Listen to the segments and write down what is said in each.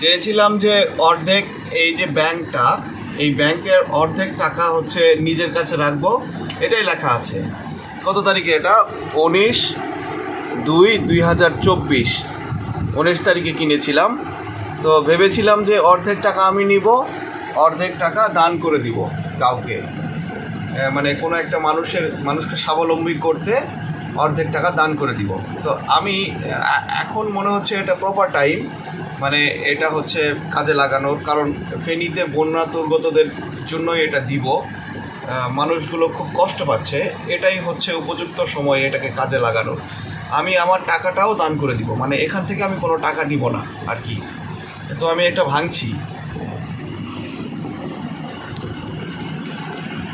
চেয়েছিলাম যে অর্ধেক এই যে ব্যাংকটা, এই ব্যাংকের অর্ধেক টাকা হচ্ছে নিজের কাছে রাখব, এটাই লেখা আছে। কত তারিখে এটা? উনিশ দুই দুই হাজার চব্বিশ। উনিশ তারিখে কিনেছিলাম। তো ভেবেছিলাম যে অর্ধেক টাকা আমি নিব, অর্ধেক টাকা দান করে দিব কাউকে। মানে কোনো একটা মানুষের, মানুষকে স্বাবলম্বী করতে অর্ধেক টাকা দান করে দিব। তো আমি এখন মনে হচ্ছে এটা প্রপার টাইম মানে এটা হচ্ছে কাজে লাগানোর, কারণ ফেনীতে বন্যা দুর্গতদের জন্যই এটা দিব। মানুষগুলো খুব কষ্ট পাচ্ছে। এটাই হচ্ছে উপযুক্ত সময় এটাকে কাজে লাগানোর। আমি আমার টাকাটাও দান করে দিব। মানে এখান থেকে আমি কোনো টাকা নিব না আর কি। তো আমি এটা ভাঙছি।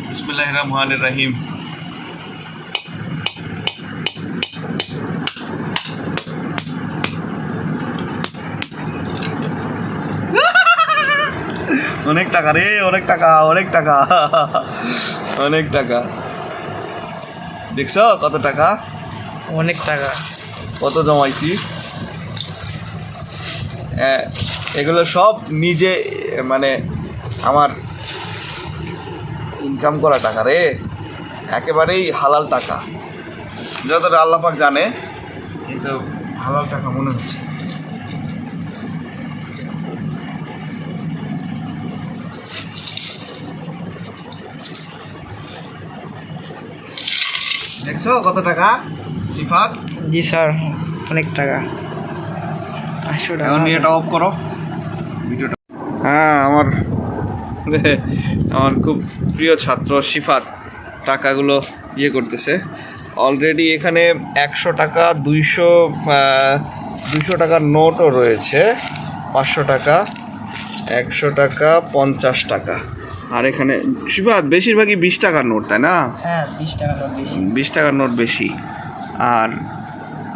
বিসমুল্লাহ রহমান রহিম। অনেক টাকা রে অনেক টাকা অনেক টাকা। অনেক টাকা। দেখছ কত টাকা? অনেক টাকা। কত জমাইছি? এগুলো সব নিজে মানে আমার ইনকাম করা টাকা রে। একেবারেই হালাল টাকা। যতটা আল্লাপাক জানে কিন্তু হালাল টাকা মনে হচ্ছে দেখছ? কত টাকা? সিফাত জি স্যার অনেক টাকা। পাঁচশো টাকা এখন এটা অফ করো। ভিডিওটা হ্যাঁ আমার আমার খুব প্রিয় ছাত্র শিফাত টাকাগুলো ইয়ে করতেছে। অলরেডি এখানে একশো টাকা দুইশো দুইশো টাকার নোটও রয়েছে। পাঁচশো টাকা একশো টাকা পঞ্চাশ টাকা। আর এখানে শিফাত বেশিরভাগই বিশ টাকার নোট তাই না? হ্যাঁ বিশ টাকা নোট বেশি। বিশ টাকার নোট বেশি। আর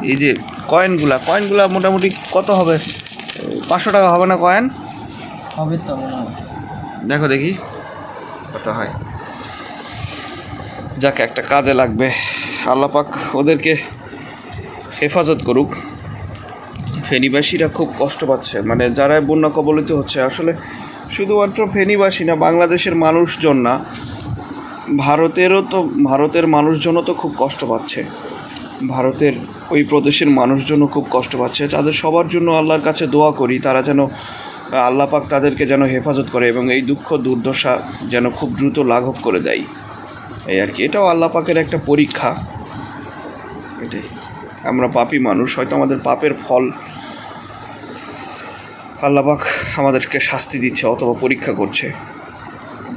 এই যে কয়েনগুলা কয়েনগুলা মোটামুটি কত হবে? পাঁচশো টাকা হবে না কয়েন? হবে তো দেখো দেখি কত হয়। যাক একটা কাজে লাগবে। আল্লাপাক ওদেরকে হেফাজত করুক। ফেনীবাসীরা খুব কষ্ট পাচ্ছে। মানে যারা বন্যা কবলিত হচ্ছে আসলে শুধুমাত্র ফেনীবাসী না, বাংলাদেশের মানুষজন না, ভারতেরও তো, ভারতের মানুষজনও তো খুব কষ্ট পাচ্ছে। ভারতের ওই প্রদেশের মানুষজনও খুব কষ্ট পাচ্ছে। তাদের সবার জন্য আল্লাহর কাছে দোয়া করি, তারা যেন, আল্লাহ পাক তাদেরকে যেন হেফাজত করে এবং এই দুঃখ দুর্দশা যেন খুব দ্রুত লাঘব করে দেয়। এই আর কি, এটাও আল্লাহ পাকের একটা পরীক্ষা। এটাই। আমরা পাপী মানুষ, হয়তো আমাদের পাপের ফল আল্লাহ পাক আমাদেরকে শাস্তি দিচ্ছে অথবা পরীক্ষা করছে।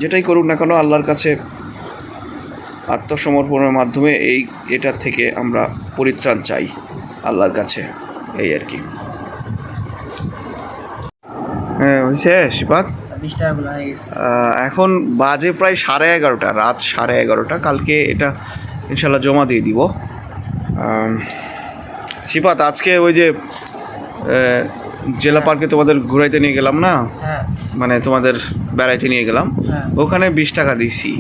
যেটাই করুক না কেন আল্লাহর কাছে আত্মসমর্পণের মাধ্যমে এই এটা থেকে আমরা পরিত্রাণ চাই আল্লাহর কাছে এই আর কি। হ্যাঁ এখন বাজে প্রায় সাড়ে এগারোটা রাত সাড়ে এগারোটা। কালকে এটা ইনশাল্লাহ জমা দিয়ে দিব। শিপাত আজকে ওই যে জেলা পার্কে তোমাদের ঘুরাইতে নিয়ে গেলাম না? হ্যাঁ। মানে তোমাদের বেড়াইতে নিয়ে গেলাম। হ্যাঁ। ওখানে বিশ টাকা দিছি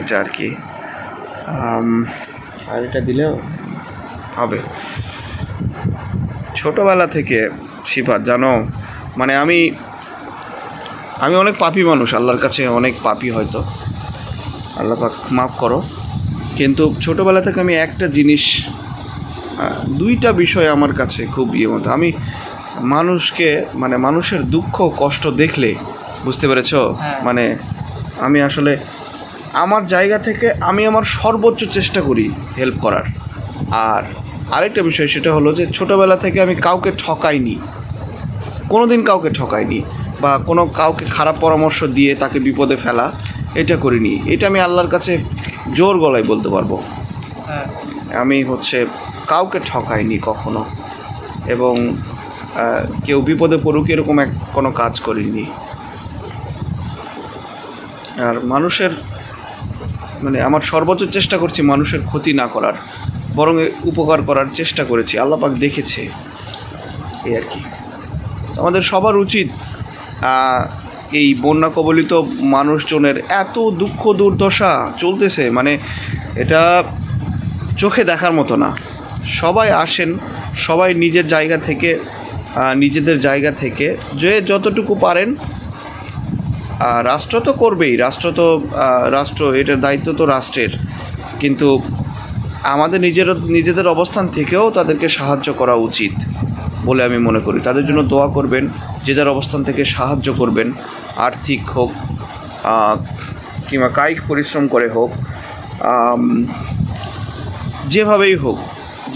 এটা আর কি। আর এটা দিলেও? হবে। ছোটোবেলা থেকে শিফাত জানো? মানে আমি আমি অনেক পাপি মানুষ আল্লাহর কাছে অনেক পাপি হয়তো। আল্লাহ পাক মাফ করো। কিন্তু ছোটোবেলা থেকে আমি একটা জিনিস দুইটা বিষয় আমার কাছে খুব ইয়ে মতো। আমি মানুষকে মানে মানুষের দুঃখ কষ্ট দেখলে বুঝতে পেরেছ? হ্যাঁ। মানে আমি আসলে আমার জায়গা থেকে আমি আমার সর্বোচ্চ চেষ্টা করি হেল্প করার। আর আরেকটা বিষয় সেটা হলো যে ছোটোবেলা থেকে আমি কাউকে ঠকাইনি। কোনো দিন কাউকে ঠকাইনি বা কোনো কাউকে খারাপ পরামর্শ দিয়ে তাকে বিপদে ফেলা এটা করিনি। এটা আমি আল্লাহর কাছে জোর গলায় বলতে পারব। হ্যাঁ। আমি হচ্ছে কাউকে ঠকাইনি কখনো। এবং কেউ বিপদে পড়ুক এরকম এক কোনো কাজ করিনি। আর মানুষের মানে আমার সর্বোচ্চ চেষ্টা করছি মানুষের ক্ষতি না করার, বরং উপকার করার চেষ্টা করেছি। আল্লাপাক দেখেছে এই আর কি। আমাদের সবার উচিত এই বন্যা কবলিত মানুষজনের এত দুঃখ দুর্দশা চলতেছে মানে এটা চোখে দেখার মতো না। সবাই আসেন, সবাই নিজের জায়গা থেকে নিজেদের জায়গা থেকে যে যতটুকু পারেন রাষ্ট্র তো করবেই, রাষ্ট্র তো রাষ্ট্র এটার দায়িত্ব তো রাষ্ট্রের। কিন্তু আমাদের নিজের নিজেদের অবস্থান থেকেও তাদেরকে সাহায্য করা উচিত বলে আমি মনে করি। তাদের জন্য দোয়া করবেন, যে যার অবস্থান থেকে সাহায্য করবেন, আর্থিক হোক কিংবা কায়িক পরিশ্রম করে হোক যেভাবেই হোক,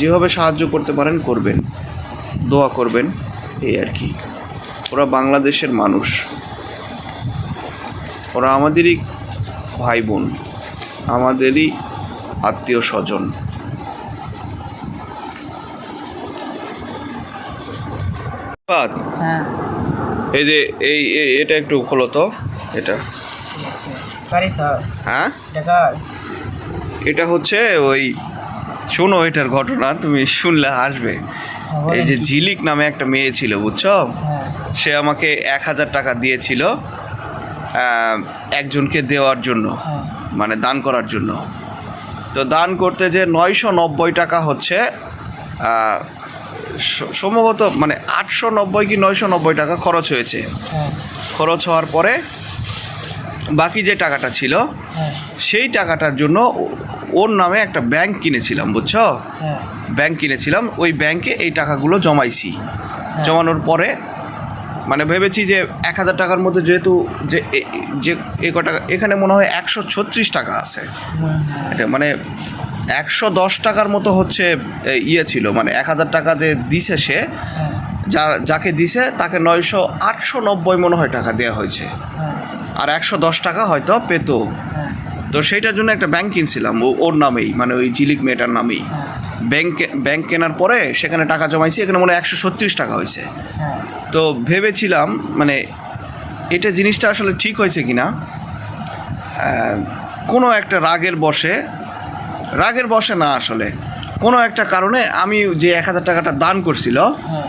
যেভাবে সাহায্য করতে পারেন, করবেন। দোয়া করবেন এই আর কি। ওরা বাংলাদেশের মানুষ। ওরা আমাদেরই ভাই বোন আমাদেরই আত্মীয় স্বজন হ্যাঁ। এই যে এই এটা একটু খোলো তো এটা। হ্যাঁ? এটা হচ্ছে ওই শোনো এটার ঘটনা তুমি শুনলে হাসবে। এই যে ঝিলিক নামে একটা মেয়ে ছিল বুঝছ? হ্যাঁ। সে আমাকে এক হাজার টাকা দিয়েছিল একজনকে দেওয়ার জন্য হ্যাঁ। মানে দান করার জন্য। তো দান করতে যে নয়শো নব্বই টাকা হচ্ছে সম্ভবত মানে আটশো নব্বই কি নয়শো নব্বই টাকা খরচ হয়েছে। হ্যাঁ। খরচ হওয়ার পরে বাকি যে টাকাটা ছিল সেই টাকাটার জন্য ওর নামে একটা ব্যাংক কিনেছিলাম বুঝছ? হ্যাঁ। ব্যাংক কিনেছিলাম ওই ব্যাংকে এই টাকাগুলো জমাইছি। জমানোর পরে মানে ভেবেছি যে এক হাজার টাকার মধ্যে যেহেতু যে যে এ কটা এখানে মনে হয় একশো ছত্রিশ টাকা আছে। এটা মানে একশো দশ টাকার মতো হচ্ছে ইয়ে ছিল। মানে এক হাজার টাকা যে দিছে সে হ্যাঁ। যা যাকে দিছে তাকে নয়শো আটশো নব্বই মনে হয় টাকা দেওয়া হয়েছে। হ্যাঁ। আর একশো দশ টাকা হয়তো পেতো। হ্যাঁ। তো সেইটার জন্য একটা ব্যাংক কিনছিলাম ও- ওর নামেই মানে ওই জিলিক মেয়েটার নামেই। ব্যাংক ব্যাংক কেনার পরে সেখানে টাকা জমাইছি এখানে মনে হয় একশো ছত্রিশ টাকা হয়েছে। হ্যাঁ। তো ভেবেছিলাম মানে এটা জিনিসটা আসলে ঠিক হয়েছে কি না কোনো একটা রাগের বসে রাগের বসে না আসলে। কোনো একটা কারণে আমি যে এক হাজার টাকাটা দান করছিল হ্যাঁ।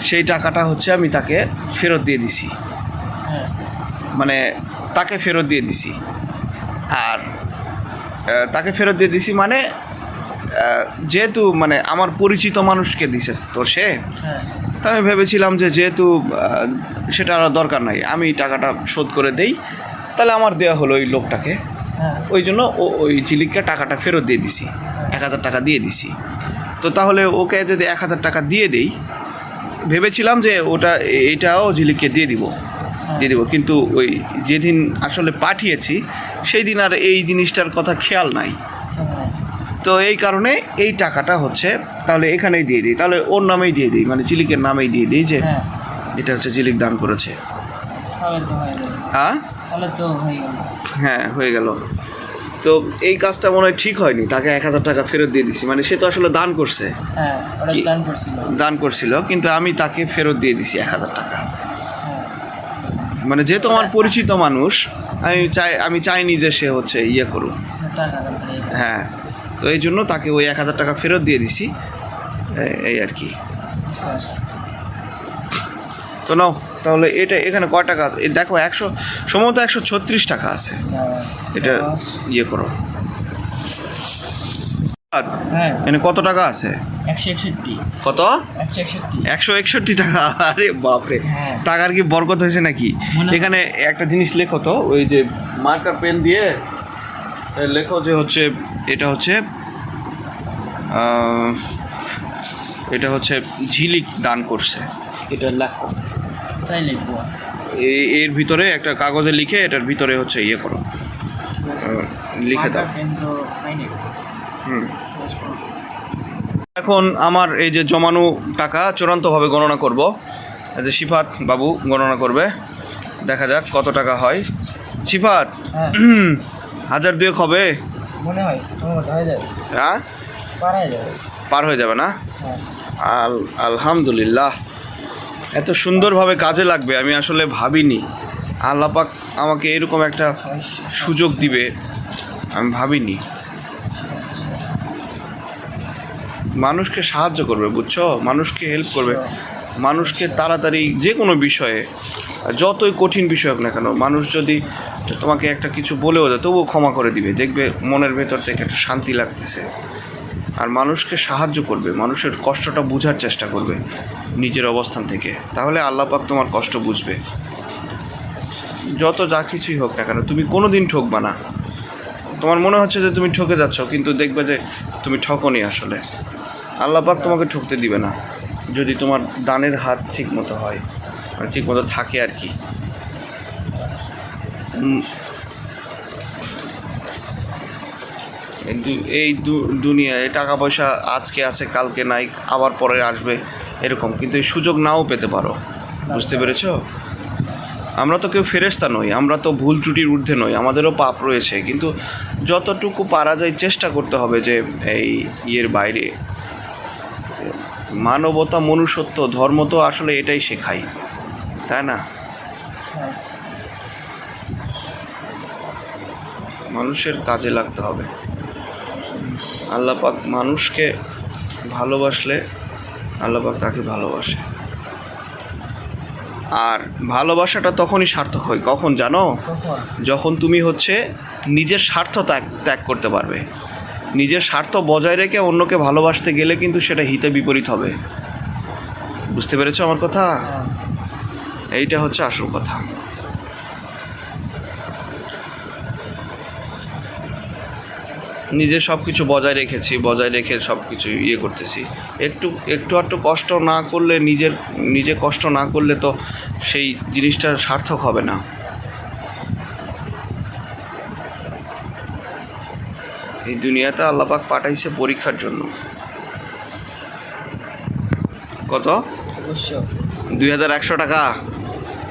সেই টাকাটা হচ্ছে আমি তাকে ফেরত দিয়ে দিছি। হ্যাঁ। মানে তাকে ফেরত দিয়ে দিছি। আর তাকে ফেরত দিয়ে দিছি মানে যেহেতু মানে আমার পরিচিত মানুষকে দিছে তো সে হ্যাঁ। তা আমি ভেবেছিলাম যে যেহেতু সেটা আর দরকার নাই আমি টাকাটা শোধ করে দেই তাহলে আমার দেওয়া হলো ওই লোকটাকে। হ্যাঁ। ওই জন্য ও ওই ঝিলিককে টাকাটা ফেরত দিয়ে দিছি এক হাজার টাকা দিয়ে দিছি। তো তাহলে ওকে যদি এক হাজার টাকা দিয়ে দেই ভেবেছিলাম যে ওটা এটাও ঝিলিককে দিয়ে দিব। দিয়ে দেবো। কিন্তু ওই যেদিন আসলে পাঠিয়েছি সেই দিন আর এই জিনিসটার কথা খেয়াল নাই। তো এই কারণে এই টাকাটা হচ্ছে তাহলে এখানেই দিয়ে দিই। তাহলে ওর নামেই দিয়ে দিই মানে চিলিকের নামেই দিয়ে দিই যে হ্যাঁ। এটা হচ্ছে চিলিক দান করেছে। হয়ে হ্যাঁ হয়ে গেল। তো এই কাজটা মনে হয় ঠিক হয়নি তাকে এক হাজার টাকা ফেরত দিয়ে দিছি। মানে সে তো আসলে দান করছে। হ্যাঁ? দান করছিল কিন্তু আমি তাকে ফেরত দিয়ে দিছি এক হাজার টাকা। মানে যেহেতু আমার পরিচিত মানুষ আমি চাই আমি চাইনি যে সে হচ্ছে ইয়ে করুক। হ্যাঁ তো এই জন্য তাকে ওই এক হাজার টাকা ফেরত দিয়ে দিছি। এই আর কি। তো নাও তাহলে এটা এখানে ক টাকা? দেখো একশো সম্ভবত একশো ছত্রিশ টাকা আছে। হ্যাঁ, এটা ইয়ে করো। হ্যাঁ। কত টাকা আছে? কত? একশো একষট্টি। টাকা? আরে বাপরে। হ্যাঁ। টাকার কি বরকত হয়েছে নাকি? এখানে একটা জিনিস লেখো তো ওই যে মার্কার পেন দিয়ে লেখো যে হচ্ছে এটা হচ্ছে এটা হচ্ছে ঝিলিক দান করছে। এটা লেখো। তাই লিখব। এর ভিতরে একটা কাগজে লিখে এটার ভিতরে হচ্ছে ইয়ে করো। লিখে দাও। হুম। এখন আমার এই যে জমানো টাকা চূড়ান্তভাবে গণনা করব। এই যে সিফাত বাবু গণনা করবে। দেখা যাক কত টাকা হয়। সিফাত হ্যাঁ। হাজার দুয়েক হবে? মনে হয় হয়ে হ্যাঁ? পার হয়ে যাবে। পার হয়ে যাবে না? হ্যাঁ। আল আলহামদুলিল্লাহ। এত সুন্দরভাবে কাজে লাগবে আমি আসলে ভাবিনি। আল্লাপাক আমাকে এরকম একটা সুযোগ দিবে, আমি ভাবিনি। মানুষকে সাহায্য করবে, বুঝছ? মানুষকে হেল্প করবে। মানুষকে তাড়াতাড়ি যে কোনো বিষয়ে, যতই কঠিন বিষয় হোক না কেন, মানুষ যদি তোমাকে একটা কিছু বলেও দেয়, তবুও ক্ষমা করে দিবে। দেখবে মনের ভেতর থেকে একটা শান্তি লাগতেছে। আর মানুষকে সাহায্য করবে, মানুষের কষ্টটা বোঝার চেষ্টা করবে নিজের অবস্থান থেকে। তাহলে আল্লাহ পাক তোমার কষ্ট বুঝবে। যত যা কিছুই হোক না কেন, তুমি কোনো দিন ঠকবা না। তোমার মনে হচ্ছে যে তুমি ঠকে যাচ্ছ, কিন্তু দেখবে যে তুমি ঠকনি আসলে। আল্লাহ পাক তোমাকে ঠকতে দিবে না, যদি তোমার দানের হাত ঠিক মতো হয়। মানে ঠিক মতো থাকে আর কি। এই দুনিয়ায় টাকা পয়সা আজকে আছে, কালকে নাই, আবার পরে আসবে, এরকম। কিন্তু এই সুযোগ নাও পেতে পারো। বুঝতে পেরেছ? আমরা তো কেউ ফেরেস্তা নই, আমরা তো ভুল ত্রুটির ঊর্ধ্বে নই, আমাদেরও পাপ রয়েছে। কিন্তু যতটুকু পারা যায় চেষ্টা করতে হবে যে এই ইয়ের বাইরে। মানবতা, মনুষ্যত্ব, ধর্ম তো আসলে এটাই শেখায়, তাই না? মানুষের কাজে লাগতে হবে। আল্লাহ পাক মানুষকে ভালোবাসলে আল্লাহ পাক তাকে ভালোবাসে। আর ভালোবাসাটা তখনই সার্থক হয়। কখন জানো? যখন তুমি হচ্ছে নিজের স্বার্থ ত্যাগ ত্যাগ করতে পারবে। নিজের স্বার্থ বজায় রেখে অন্যকে ভালোবাসতে গেলে কিন্তু সেটা হিতে বিপরীত হবে। বুঝতে পেরেছ আমার কথা? হ্যাঁ। এইটা হচ্ছে আসল কথা। নিজে সব কিছু বজায় রেখেছি বজায় রেখে সব কিছু ইয়ে করতেছি। একটু একটু একটু কষ্ট না করলে নিজের নিজে কষ্ট না করলে তো সেই জিনিসটা সার্থক হবে না। এই দুনিয়াতে আল্লাপাক পাঠাইছে পরীক্ষার জন্য। কত? দুই হাজার একশো টাকা।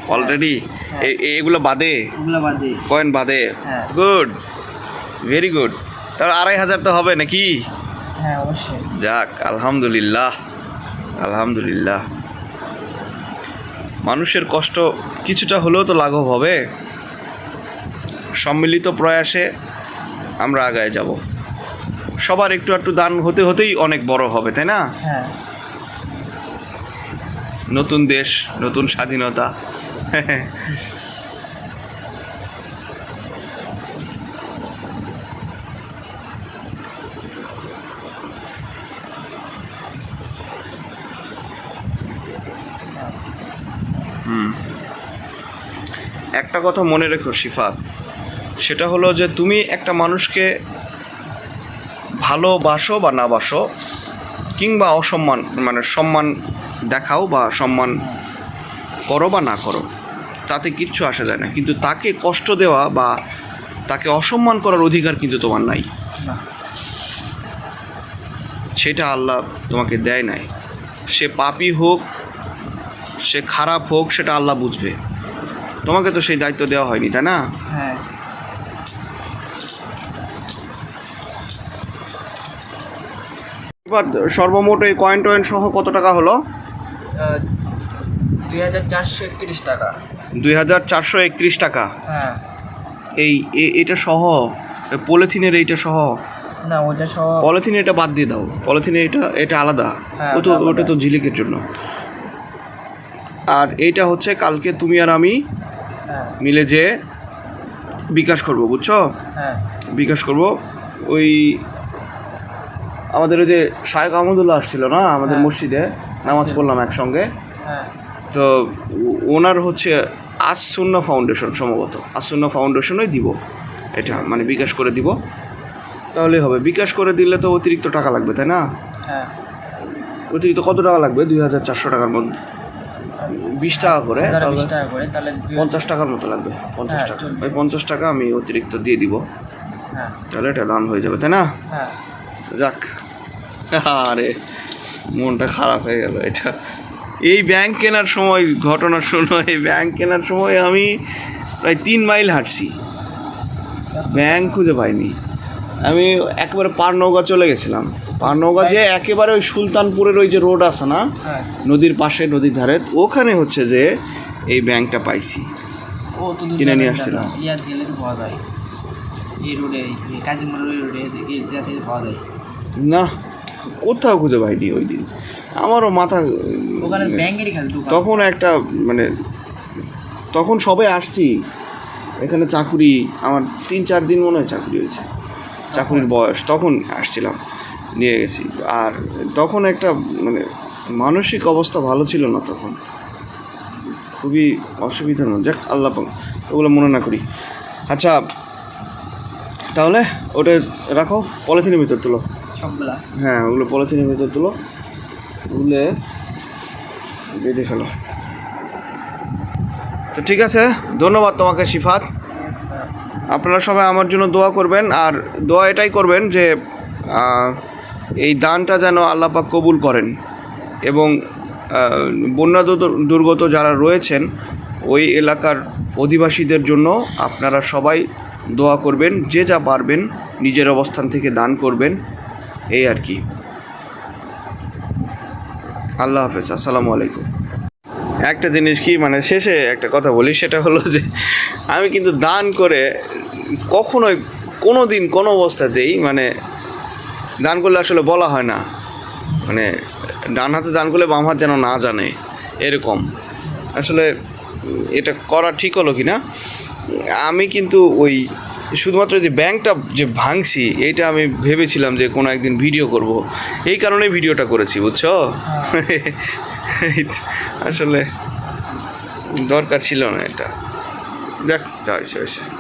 অলরেডি এগুলো বাদে? বাদে। কয়েন বাদে? হ্যাঁ। গুড ভেরি গুড তাহলে আড়াই হাজার তো হবে নাকি? হ্যাঁ অবশ্যই। যাক আলহামদুলিল্লাহ আলহামদুলিল্লাহ। মানুষের কষ্ট কিছুটা হলেও তো লাঘব হবে। সম্মিলিত প্রয়াসে আমরা আগায় যাব। সবার একটু একটু দান হতে হতেই অনেক বড় হবে তাই না? হ্যাঁ। নতুন দেশ নতুন স্বাধীনতা হুম একটা কথা মনে রেখো শিফাত সেটা হলো যে তুমি একটা মানুষকে ভালোবাসো বা না বাসো কিংবা অসম্মান মানে সম্মান দেখাও বা সম্মান করো বা না করো তাতে কিচ্ছু আসা যায় না। কিন্তু তাকে কষ্ট দেওয়া বা তাকে অসম্মান করার অধিকার কিন্তু তোমার নাই। সেটা আল্লাহ তোমাকে দেয় নাই। সে পাপি হোক সে খারাপ হোক সেটা আল্লাহ বুঝবে। তোমাকে তো সেই দায়িত্ব দেওয়া হয়নি তাই না? হ্যাঁ। সর্বমোট এই কয়েন টয়েন সহ কত টাকা হলো? দুই হাজার চারশো একত্রিশ টাকা। দুই হাজার চারশো একত্রিশ টাকা। হ্যাঁ। এই এটা সহ পলিথিনের এইটা সহ? না ওটা সহ পলিথিনে এটা বাদ দিয়ে দাও। পলিথিনে এটা এটা আলাদা। হ্যাঁ, ও তো ওটা তো ঝিলিকের জন্য। আর এইটা হচ্ছে কালকে তুমি আর আমি মিলে যে বিকাশ করব বুঝছ? হ্যাঁ। বিকাশ করব। ওই আমাদের ওই যে শায়েক আহমদুল্লাহ আসছিল না আমাদের হ্যাঁ। মসজিদে? নামাজ পড়লাম একসঙ্গে। হ্যাঁ। তো ওনার হচ্ছে আসুন্না ফাউন্ডেশন সম্ভবত। আসুন্না ফাউন্ডেশনই দিব। এটা মানে বিকাশ করে দিব। তাহলে হবে। বিকাশ করে দিলে তো অতিরিক্ত টাকা লাগবে তাই না? হ্যাঁ। অতিরিক্ত কত টাকা লাগবে? দুই হাজার চারশো টাকার মধ্যে। বিশ টাকা করে বিশ টাকা করে তাহলে পঞ্চাশ টাকার মতো লাগবে পঞ্চাশ হ্যাঁ, টাকা। চলবে। ওই পঞ্চাশ টাকা আমি অতিরিক্ত দিয়ে দিব। হ্যাঁ। তাহলে এটা দান হয়ে যাবে তাই না? হ্যাঁ। যাক। আরে মনটা খারাপ হয়ে গেল এটা। এই ব্যাংক কেনার সময় ঘটনা শোনো এই ব্যাংক কেনার সময় আমি প্রায় তিন মাইল হাঁটছি। ব্যাংক খুঁজে পাইনি। আমি একেবারে পারনৌকা চলে গেছিলাম। পারনৌকা যে একেবারে ওই সুলতানপুরের ওই যে রোড আছে না হ্যাঁ। নদীর পাশে নদীর ধারে ওখানে হচ্ছে যে এই ব্যাংকটা পাইছি। কিনে নিয়ে আসছিলাম। না। দিলে তো পাওয়া যায়। এই রোডে এই ওই রোডে এই পাওয়া যায়। না কোথাও খুঁজে পাইনি ওই দিন। আমারও মাথা ওখানে ব্যাংকেরই খালি তখন একটা মানে তখন সবে আসছি। এখানে চাকুরি আমার তিন চার দিন মনে হয় চাকুরি হয়েছে। চাকুরির বয়স তখন আসছিলাম নিয়ে গেছি। আর তখন একটা মানে মানসিক অবস্থা ভালো ছিল না তখন। খুবই অসুবিধার মধ্যে যাক আল্লাহ ওগুলো মনে না করি। আচ্ছা তাহলে ওটা রাখো পলিথিনের ভিতর তুলো। সবগুলা? হ্যাঁ ওগুলো পলিথিনের ভিতর তুলো তুলে বেঁধে ফেলো। তো ঠিক আছে ধন্যবাদ তোমাকে শিফাত। আপনারা সবাই আমার জন্য দোয়া করবেন, আর দোয়া এটাই করবেন যে এই দানটা যেন আল্লাপাক কবুল করেন। এবং বন্যা দুর্গত যারা রয়েছেন, ওই এলাকার অধিবাসীদের জন্য আপনারা সবাই দোয়া করবেন, যে যা পারবেন নিজের অবস্থান থেকে দান করবেন, এই আর কি। আল্লাহ হাফেজ, আসসালামু আলাইকুম। একটা জিনিস কি মানে শেষে একটা কথা বলি সেটা হলো যে আমি কিন্তু দান করে কখনোই কোনো দিন কোনো অবস্থাতেই মানে দান করলে আসলে বলা হয় না। মানে ডান হাতে দান করলে বাম হাত যেন না জানে এরকম। আসলে এটা করা ঠিক হলো কি না আমি কিন্তু ওই শুধুমাত্র যে ব্যাংকটা যে ভাঙছি এইটা আমি ভেবেছিলাম যে কোনো একদিন ভিডিও করব। এই কারণেই ভিডিওটা করেছি বুঝছ? আসলে দরকার ছিল না এটা। দেখ যা হয়েছে হয়েছে।